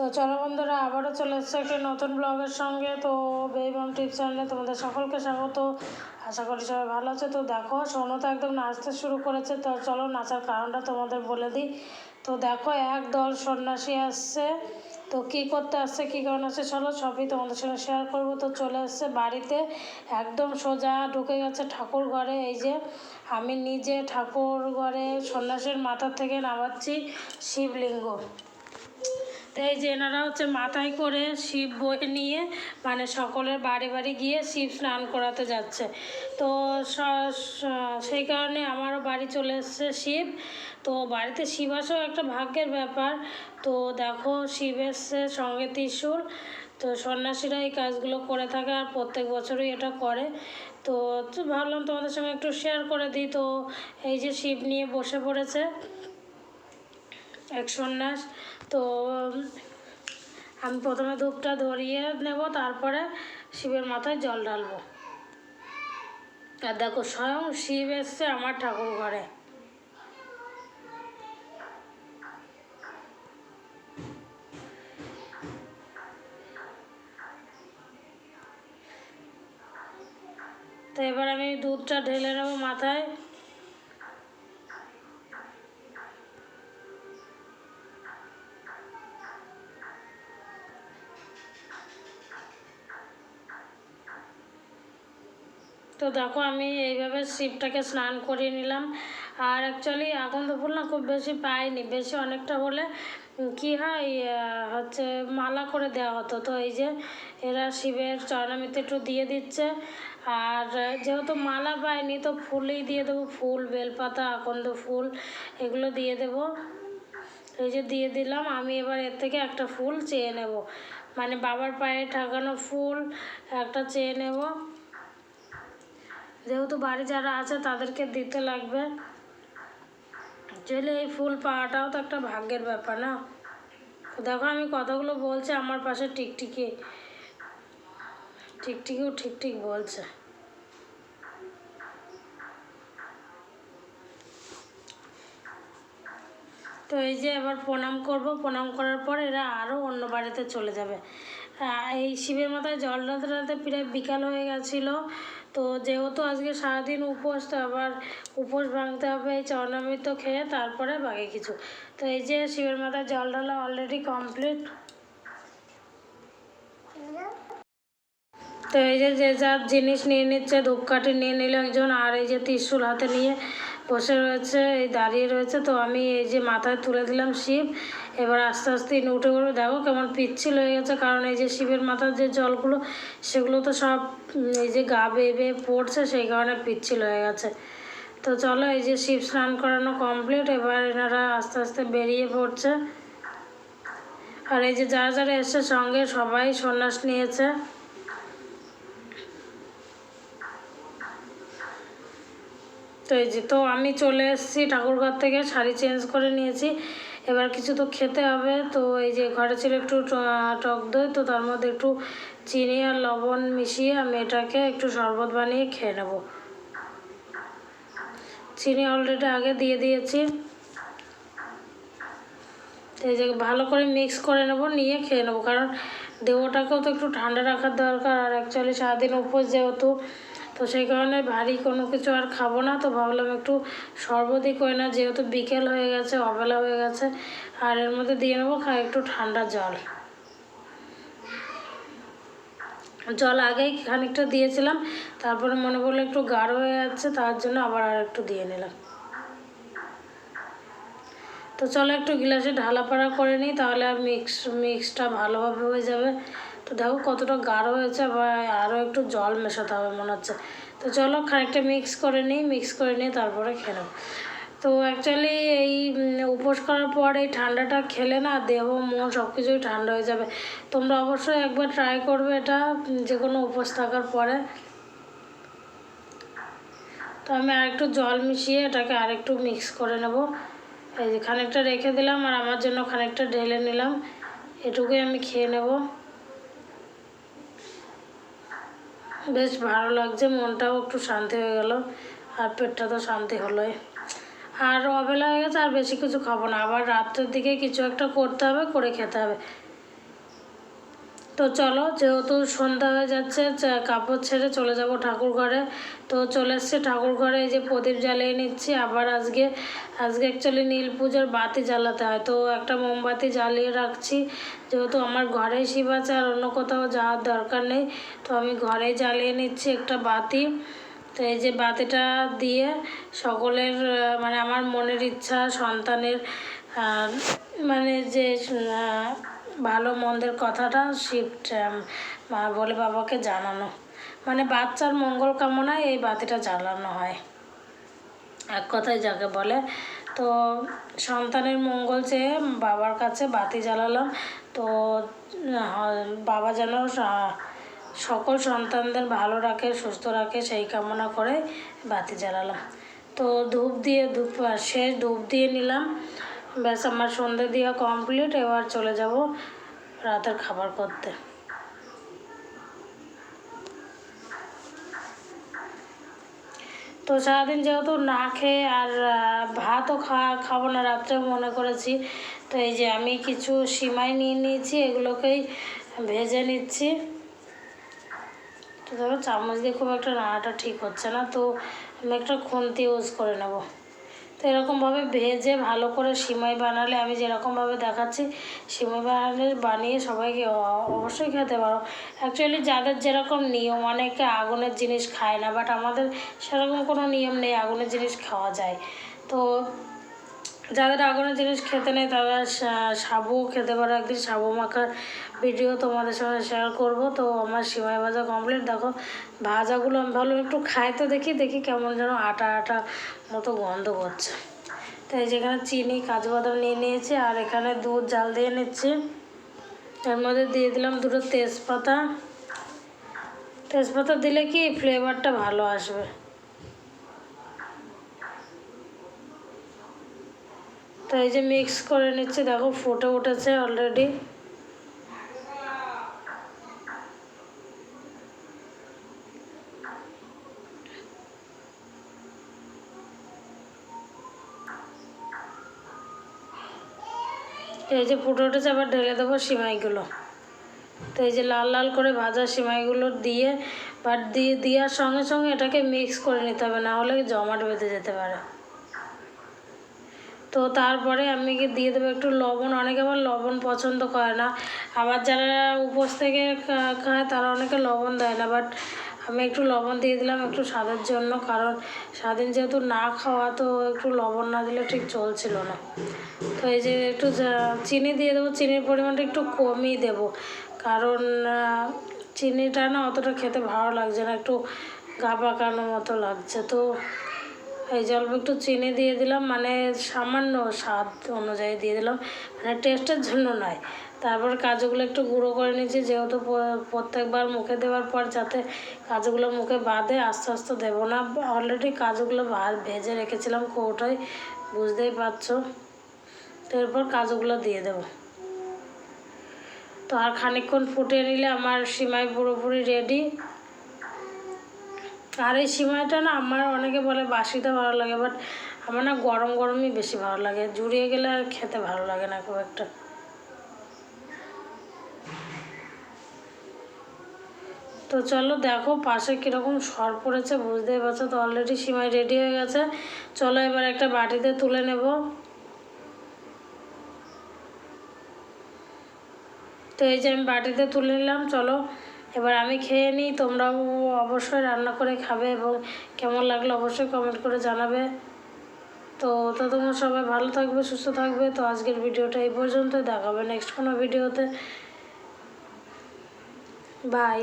তো চলো বন্ধুরা, আবারও চলে এসছে একটি নতুন ব্লগের সঙ্গে। তো বেইবাম টিপস চ্যানেলে তোমাদের সকলকে স্বাগত। আশা করি সবাই ভালো আছে। তো দেখো, সোনু তো একদম নাচতে শুরু করেছে। তো চলো নাচার কারণটা তোমাদের বলে দিই। তো দেখো, এক দল সন্ন্যাসী আসছে। তো কী করতে আসছে, কী কারণ আসছে, চলো সবই তোমাদের সঙ্গে শেয়ার করব। তো চলে এসছে বাড়িতে। একদম সোজা ঢুকে গেছে ঠাকুর ঘরে। এই যে, আমি নিজে ঠাকুর ঘরে সন্ন্যাসীর মাথার থেকে নামাচ্ছি শিবলিঙ্গ। এই যে এনারা হচ্ছে মাথায় করে শিব বয়ে নিয়ে মানে সকলের বাড়ি বাড়ি গিয়ে শিব স্নান করাতে যাচ্ছে। তো সেই কারণে আমারও বাড়ি চলে এসছে শিব। তো বাড়িতে শিব আসাও একটা ভাগ্যের ব্যাপার। তো দেখো শিব এসছে সঙ্গে ত্রিশূল। তো সন্ন্যাসীরা এই কাজগুলো করে থাকে আর প্রত্যেক বছরই এটা করে। তো ভাবলাম তোমাদের সঙ্গে একটু শেয়ার করে দিই। তো এই যে শিব নিয়ে বসে পড়েছে। এক সন্ন্যাস। তো আমি প্রথমে ধূপটা ধরিয়ে নেব, তারপরে শিবের মাথায় জল ঢালবো। আর দেখো, স্বয়ং শিব এসছে আমার ঠাকুর ঘরে। তো এবার আমি দুধটা ঢেলে নেব মাথায়। তো দেখো আমি এইভাবে শিবটাকে স্নান করিয়ে নিলাম। আর অ্যাকচুয়ালি এখন তো ফুল না খুব বেশি পাইনি, বেশি অনেকটা হলে কি হয় হচ্ছে মালা করে দেওয়া হতো। তো এই যে এরা শিবের চরণামিতে একটু দিয়ে দিচ্ছে। আর যেহেতু মালা পাইনি তো ফুলই দিয়ে দেবো, ফুল, বেলপাতা, আকন্দ ফুল এগুলো দিয়ে দেবো। এই যে দিয়ে দিলাম, আমি এবার এর থেকে একটা ফুল চেয়ে নেব। মানে বাবার পায়ে ঠাকানো ফুল একটা চেয়ে নেব। যেহেতু বাড়ি যারা আছে তাদেরকে দিতে লাগবে। চলে এই ফুল পাওয়াটাও তো একটা ভাগ্যের ব্যাপার না। দেখো আমি কতগুলো বলছি, আমার পাশে টিকটিকি। টিকটিকিও ঠিক ঠিক বলছে। তো এই যে এবার প্রণাম করব, প্রণাম করার পর এরা আরও অন্য বাড়িতে চলে যাবে। এই শিবের মাথায় জল ঢালতে ঢালতে প্রায় বিকাল হয়ে গেছিল। তো যেহেতু আজকে সারাদিন উপোস, তো আবার উপোস ভাঙতে হবে, এই চরণামৃত খেয়ে তারপরে বাকি কিছু। তো এই যে শিবের মাথায় জল ঢালা অলরেডি কমপ্লিট তো এই যে যে যার জিনিস নিয়ে নিচ্ছে, ধূপকাঠি নিয়ে নিল একজন, আর এই যে ত্রিশূল হাতে নিয়ে বসে রয়েছে, এই দাঁড়িয়ে রয়েছে। তো আমি এই যে মাথায় তুলে দিলাম শিব, এবার আস্তে আস্তে ইনি উঠে পড়বে। দেখো কেমন পিচ্ছিল হয়ে গেছে, কারণ এই যে শিবের মাথার যে জলগুলো, সেগুলো তো সব এই যে গা বেয়ে বেয়ে পড়ছে, সেই কারণে পিচ্ছিল হয়ে গেছে। তো চলো এই যে শিব স্নান করানো কমপ্লিট এবার এনারা আস্তে আস্তে বেরিয়ে পড়ছে। আর এই যে যারা যারা এসছে সঙ্গে সবাই সন্ন্যাস নিয়েছে। তো এই যে, তো আমি চলে এসেছি ঠাকুরঘর থেকে, শাড়ি চেঞ্জ করে নিয়েছি। এবার কিছু তো খেতে হবে, তো এই যে ঘরে ছিল একটু টক দই, তো তার মধ্যে একটু চিনি আর লবণ মিশিয়ে আমি এটাকে একটু শরবত বানিয়ে খেয়ে নেব। চিনি অলরেডি আগে দিয়ে দিয়েছি। এই যে ভালো করে মিক্স করে নেব, নিয়ে খেয়ে নেব। কারণ দেহটাকেও তো একটু ঠান্ডা রাখার দরকার, আর অ্যাকচুয়ালি সারাদিন উপোস যেহেতু তো সেই কারণে ভারী কোনো কিছু আর খাব না। তো ভাবলাম একটু শরবতই করে না যেহেতু বিকেল হয়ে গেছে, অবেলা হয়ে গেছে, আর এর মধ্যে দিয়ে নেব খা একটু ঠান্ডা জল। জল আগেই খানিকটা দিয়েছিলাম, তারপরে মনে পড়ল একটু গাঢ় হয়ে যাচ্ছে, তার জন্য আবার আর একটু দিয়ে নিলাম। তো চলো একটু গিলাসে ঢালাপাড়া করে নিই, তাহলে আর মিক্স মিক্সটা ভালোভাবে হয়ে যাবে। তো দেখো কতটা গাঢ় হয়েছে বা আরও একটু জল মেশাতে হবে মনে হচ্ছে। তো চলো খানিকটা মিক্স করে নিই মিক্স করে নিয়ে তারপরে নেব। তো অ্যাকচুয়ালি এই উপোস করার পর এই ঠান্ডাটা খেলে না দেহ, মন সব কিছুই ঠান্ডা হয়ে যাবে। তোমরা অবশ্যই একবার ট্রাই করবে এটা যে কোনো উপোস থাকার পরে। তো আমি আরেকটু জল মিশিয়ে এটাকে আরেকটু মিক্স করে নেব। এই যে খানিকটা রেখে দিলাম আর আমার জন্য খানিকটা ঢেলে নিলাম। এটুকুই আমি খেয়ে নেব। বেশ ভালো লাগছে, মনটাও একটু শান্তি হয়ে গেল, আর পেটটা তো শান্তি হলোই। আর অবেলা হয়ে গেছে আর বেশি কিছু খাব না, আবার রাত্রের দিকে কিছু একটা করতে হবে, করে খেতে হবে। তো চলো, যেহেতু সন্ধ্যা হয়ে যাচ্ছে কাপড় ছেড়ে চলে যাব ঠাকুর ঘরে। তো চলে এসছি ঠাকুর ঘরে, এই যে প্রদীপ জ্বালিয়ে নিচ্ছি। আবার আজকে আজকে অ্যাকচুয়ালি নীল পুজোর বাতি জ্বালাতে হয়। তো একটা মোমবাতি জ্বালিয়ে রাখছি। যেহেতু আমার ঘরেই শিব আছে, আর অন্য কোথাও যাওয়ার দরকার নেই, তো আমি ঘরেই জ্বালিয়ে নিচ্ছি একটা বাতি। তো এই যে বাতিটা দিয়ে সকলের মানে আমার মনের ইচ্ছা, সন্তানের মানে যে ভালো মন্দের কথাটা শিফট বলে বাবাকে জানানো। মানে বাচ্চার মঙ্গল কামনায় এই বাতিটা জ্বালানো হয়। এক কথায় যাকে বলে। তো সন্তানের মঙ্গল চেয়ে বাবার কাছে বাতি জ্বালালাম। তো বাবা যেন সকল সন্তানদের ভালো রাখে, সুস্থ রাখে, সেই কামনা করে বাতি জ্বালালাম। তো ধূপ দিয়ে, ধূপ, শেষ ধূপ দিয়ে নিলাম। ব্যাস, আমার সন্ধে দেওয়া কমপ্লিট এবার চলে যাব রাতের খাবার করতে। তো সারাদিন যেহেতু না খেয়ে আর ভাতও খাওয়া খাব না রাত্রে মনে করেছি, তো এই যে আমি কিছু সিমাই নিয়ে নিয়েছি, এগুলোকেই ভেজে নিচ্ছি। তো ধরো চামচ দিয়ে খুব একটা নাড়াটা ঠিক হচ্ছে না, তো আমি একটা খুন্তি ইউজ করে নেব। তো এরকমভাবে ভেজে ভালো করে সিমাই বানালে আমি যেরকমভাবে দেখাচ্ছি, সিমাই বানালে বানিয়ে সবাইকে অবশ্যই খেতে পারো। অ্যাকচুয়ালি যাদের যেরকম নিয়ম, অনেকে আগুনের জিনিস খায় না বাট আমাদের সেরকম কোনো নিয়ম নেই আগুনের জিনিস খাওয়া যায়। তো যাদের আগুনের জিনিস খেতে নেই, তারা সা- সাবুও খেতে পারে একদিন। সাবু মাখার ভিডিও তোমাদের সঙ্গে শেয়ার করব। তো আমার সিমাই ভাজা কমপ্লিট দেখো, ভাজাগুলো আমি ভালো একটু খাই তো দেখি দেখি কেমন যেন আটা আটা মতো গন্ধ করছে। তো এই যেখানে চিনি, কাজু বাদাম নিয়ে নিয়েছি, আর এখানে দুধ, জাল দিয়ে নিচ্ছি। এর মধ্যে দিয়ে দিলাম দুটো তেজপাতা। তেজপাতা দিলে কি ফ্লেভারটা ভালো আসবে। তো এই যে মিক্স করে নিচ্ছি, দেখো ফুটে উঠেছে অলরেডি এই যে ফুটে উঠেছে, আবার ঢেলে দেবো সিমাইগুলো। তো এই যে লাল লাল করে ভাজা সিমাইগুলো দিয়ে বাট দিয়ে, দেওয়ার সঙ্গে সঙ্গে এটাকে মিক্স করে নিতে হবে, না হলে জমাট বেঁধে যেতে পারে। তো তারপরে আমি কি দিয়ে দেবো একটু লবণ। অনেকে আবার লবণ পছন্দ করে না। আবার যারা উপোস থেকে খায় তারা অনেকে লবণ দেয় না। বাট আমি একটু লবণ দিয়ে দিলাম একটু স্বাদের জন্য। কারণ স্বাদিন যেহেতু না খাওয়া, তো একটু লবণ না দিলে ঠিক চলছিল না। তো এই যে একটু চিনি দিয়ে দেবো। চিনির পরিমাণটা একটু কমই দেবো। কারণ চিনিটা না অতটা খেতে ভালো লাগছে না। একটু গা পাকানোর মতো লাগছে। তো এই যে একটু চিনি দিয়ে দিলাম মানে সামান্য স্বাদ অনুযায়ী দিয়ে দিলাম। মানে টেস্টের জন্য নয়। তারপর কাজুগুলো একটু গুঁড়ো করে নিয়েছি, যেহেতু প্রত্যেকবার মুখে দেওয়ার পর যাতে কাজুগুলো মুখে বাঁধে আস্তে আস্তে দেবো না। অলরেডি কাজুগুলো ভেজে রেখেছিলাম কৌটোয়, বুঝতেই পারছ? তো এরপর কাজুগুলো দিয়ে দেবো। তো আর খানিকক্ষণ ফুটিয়ে নিলে আমার সিমাই পুরোপুরি রেডি আর এই সিমাইটা না আমার অনেকে বলে বাসিতে ভালো লাগে বাট আমার না গরম গরমই বেশি ভালো লাগে। জুড়িয়ে গেলে আর খেতে ভালো লাগে না খুব একটা। তো চলো দেখো পাশে কীরকম সর পড়েছে, বুঝতেই পারছ তো অলরেডি সিমাই রেডি হয়ে গেছে। চলো এবার একটা বাটিতে তুলে নেব। তো এই যে আমি বাটিতে তুলে নিলাম, চলো। এবার আমি খেয়ে নিই, তোমরাও অবশ্যই রান্না করে খাবে এবং কেমন লাগল অবশ্যই কমেন্ট করে জানাবে। তো তো তোমরা সবাই ভালো থাকবে, সুস্থ থাকবে। তো আজকের ভিডিওটা এই পর্যন্ত দেখাবে নেক্সট কোনো ভিডিওতে বাই